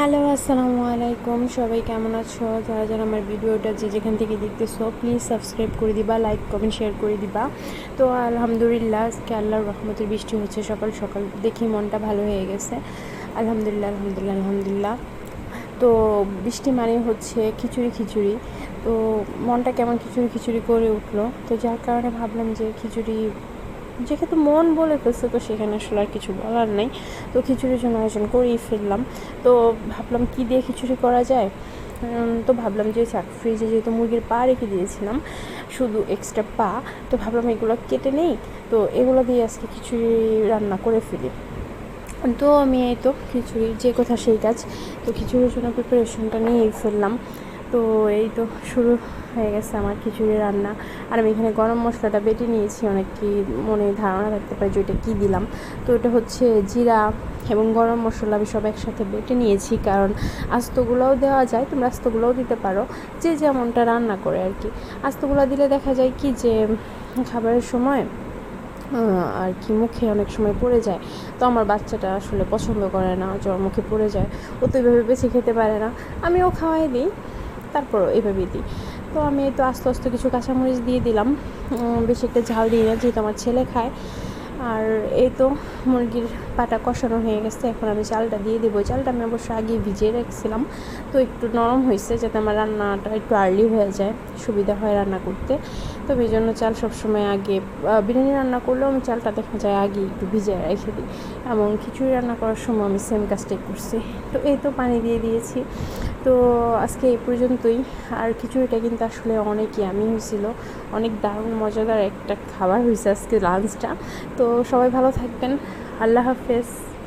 Hello, আসসালামু আলাইকুম। সবাই কেমন আছো? যারা যারা আমার ভিডিওটা যে যেখান থেকে দেখতেছো প্লিজ সাবস্ক্রাইব করে দিবা লাইক কমেন্ট শেয়ার করে দিবা। তো আলহামদুলিল্লাহ, আজকে আল্লাহর রহমতের বৃষ্টি হচ্ছে, সকাল সকাল দেখি মনটা ভালো হয়ে গেছে। আলহামদুলিল্লাহ আলহামদুলিল্লাহ আলহামদুলিল্লাহ। তো বৃষ্টি মানে হচ্ছে খিচুড়ি খিচুড়ি। তো মনটা কেমন খিচুড়ি খিচুড়ি করে উঠল। তো যার কারণে ভাবলাম যে খিচুড়ি যেহেতু মন বলে ফেলছে, তো সেখানে আসলে আর কিছু বলার নেই। তো খিচুড়ির জন্য আয়োজন করেই ফেললাম। তো ভাবলাম কি দিয়ে খিচুড়ি করা যায়? তো ভাবলাম যে চাক ফ্রিজে যেহেতু মুরগির পা রেখে দিয়েছিলাম, শুধু এক্সট্রা পা, তো ভাবলাম এগুলো কেটে নেই। তো এগুলো দিয়ে আজকে খিচুড়ি রান্না করে ফেলি। তো আমি এই তো খিচুড়ি যে কথা সেই কাজ, তো খিচুড়ির জন্য প্রিপারেশনটা নিয়েই ফেললাম। তো এই তো শুরু হয়ে গেছে আমার খিচুড়ি রান্না। আর আমি এখানে গরম মশলাটা বেটে নিয়েছি, অনেক কি মনে ধারণা থাকতে পারে যে ওইটা কী দিলাম। তো এটা হচ্ছে জিরা এবং গরম মশলা, আমি সব একসাথে বেটে নিয়েছি কারণ আস্তগুলোও দেওয়া যায়, তোমরা আস্তগুলোও দিতে পারো, যে যেমনটা রান্না করে আর কি। আস্তগুলো দিলে দেখা যায় কি যে খাবারের সময় আর কি মুখে অনেক সময় পড়ে যায়। তো আমার বাচ্চাটা আসলে পছন্দ করে না, জ্বর মুখে পড়ে যায়, ও তো এইভাবে বেছে খেতে পারে না। আমিও খাওয়াই দিই। তারপরও এইভাবেই দিই। তো আমি তো আস্তে আস্তে কিছু কাঁচামরিচ দিয়ে দিলাম। বেশি একটা ঝাল দিই না, যেহেতু আমার ছেলে খায়। আর এই তো মুরগির পাটা কষানো হয়ে গেছে, এখন আমি চালটা দিয়ে দেবো। চালটা আমি অবশ্য আগে ভিজিয়ে রেখেছিলাম, তো একটু নরম হয়েছে যাতে আমার রান্নাটা একটু আর্লি হয়ে যায়, সুবিধা হয় রান্না করতে। তো এই জন্য চাল সবসময় আগে বিরিয়ানি রান্না করলেও আমি চালটা দেখা যায় আগে একটু ভিজিয়ে রেখে দিই। এবং খিচুড়ি রান্না করার সময় আমি সেম কাজটাই করছি। তো এই তো পানি দিয়ে দিয়েছি। তো আজকে এই পর্যন্তই। আর খিচুড়িটা কিন্তু আসলে অনেক ইয়ামি হয়েছিল। অনেক দারুণ, মজাদার একটা খাবার হয়েছে আজকে লাঞ্চটা। তো সবাই ভালো থাকবেন। আল্লাহ হাফেজ।